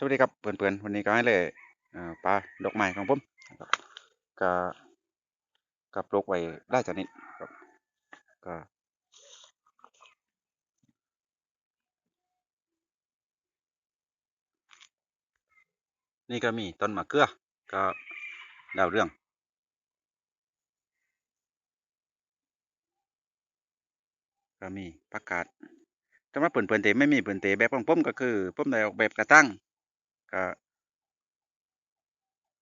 สวัสดีครับเพื่อนๆวันนี้ก็ให้เลยปลาดอกไม้ของผมนะครับก็กับลูกไว้ได้ชนิดครับก็นี่ก็มีต้นมะเขือก็ดาวเรื่องก็มีประกาศสำหรับเพื่อนๆที่ไม่มีเพื่อนๆแบบของผมก็คือผมได้ออกแบบกระตั้ง ก็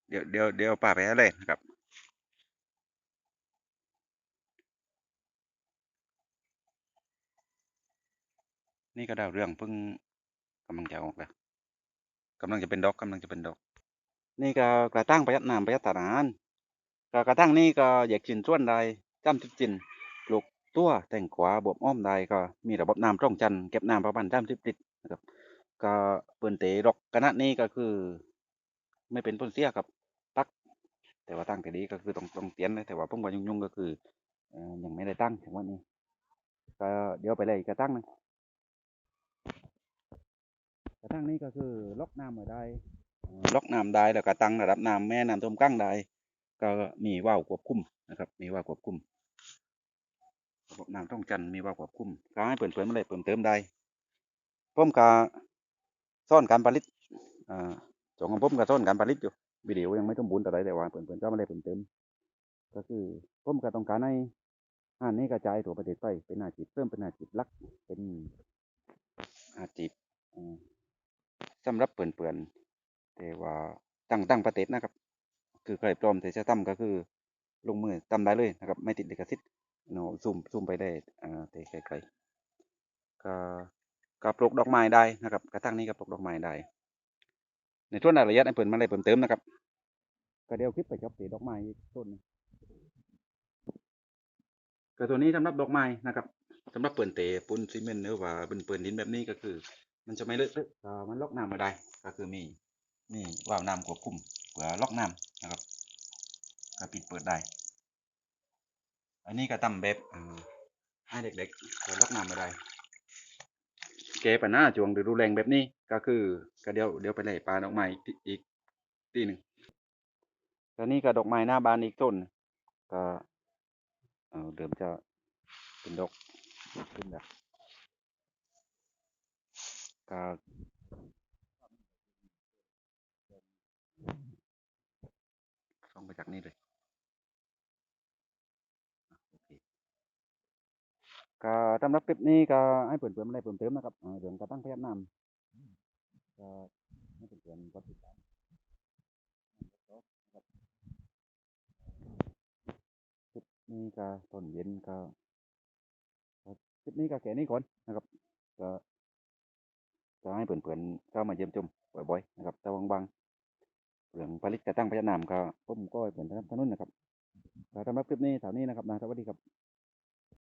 เดี๋ยวเดี๋ยวเดี๋ยวป่าไปให้เลยนะครับนี่ก็ดาวเรืองเพิ่งกำลังจะออกแล้วกำลังจะเป็นดอกกำลังจะเป็นดอก นี่ก็กระตั้งประหยัดน้ำประหยัดทหารก็กระตั้งนี่ก็แยกชิ้นส่วนได้จ้ำทุกชิ้นปลูกตัวแต่งขวาบวบอ้อมได้ก็มีระบบน้ำร่องจันเก็บน้ำประมาณจ้ำสิบลิตรนะครับ ก็เปิ่นเตะดอกขนาดนี้ก็คือ ไม่เป็นผลเสียกับตัก แต่ว่าตั้งแต่นี้ก็คือต้องต้องเตียนเลยแต่ว่าผมว่ายุ่งๆก็คือเอ่อยังไม่ได้ตั้งถึงวันนี้ก็เดี๋ยวไปเลยกระตั้งนึงกระตั้งนี้ก็คือล็อกน้ำไว้ได้ล็อกน้ำได้แล้วก็ตั้งระดับน้ำแม่น้ำท่วมกั้งได้ก็มีว่าวควบคุมนะครับ มีว่าวควบคุมระน้ำต้องจันมีว่าวควบคุมก็ให้เปิ่นๆมาเลยเพิ่มเติมได้ผมก็ ซ่อนการผลิตอ่าสองของผมก็ซ่อนการผลิตอยู่วิดีโอยังไม่สมบูรณ์แต่าใดแต่ว่าเปิ่นๆก็มาเลยเพิ่มเติม ก็คือผมก็ต้องการให้ห้านนี้กระจายทั่วประเทศไปเป็นอาชีพเพิ่มเป็นอาชีพลักเป็นอาชีพเอ่อสำหรับเปื่อนๆแต่ว่าตั้งตั้งประเทศนะครับ คือใครพร้อมที่จะทำก็คือลงมือทำได้เลยนะครับ ไม่ติดลิขสิทธิ์เนาะซูมซูมไปได้อ่าแต่ไกลๆก็ ก็ปลูกดอกไม้ได้นะครับ กระทั่งนี้ก็ปลูกดอกไม้ได้ ในช่วงรายะเอียดให้เปิ่นมาเลยเพิ่มเติมนะครับก็เดี๋ยวคลิปไปจบที่ดอกไม้ต้นก็ตัวนี้สำหรับดอกไม้นะครับสำหรับเปิ่นเตะปูนซีเมนต์หรือว่าเป็นเปิ่นดินแบบนี้ก็คือ มันจะไม่เลอะเทอะมันล็อกน้ำมาได้ ก็คือมีมีวาวน้ำควบคุมเพื่อล็อกน้ำนะครับก็ปิดเปิดได้ อันนี้ก็ทำแบบอ่าให้เด็กๆเพื่อล็อกน้ำมาได้ แก้ปัญหาช่วงฤดูแล้งแบบนี้ก็คือก็เดี๋ยวเดี๋ยวไปไล่ปลาดอกไม้อีกอีกที่หนึ่งแล้วนี่ก็ดอกไม้หน้าบานอีกต้นก็เออเดิมจะเป็นดอกขึ้นแบบกาส่องไปจากนี่เลยอะโอเค ก็สำหรับคลิปนี้ก็ให้เปิดเพิ่มอะไรเพิ่มเติมนะครับเรื่องการตั้งพยัญชนะก็ให้เพื่อนๆกดติดตามนะคลิปนี้ก็ตอนเย็นก็คลิปนี้ก็แค่นี้ก่อนนะครับ ก็จะให้เพื่อนๆเข้ามาเยี่ยมชมบ่อยๆนะครับถ้าว่างๆเรื่องผลิตกระตั้งพยานามก็ผมก็ให้เพื่อนสนับสนุนนะครับก็สำหรับคลิปนี้เท่านี้นะครับนะสวัสดีครับ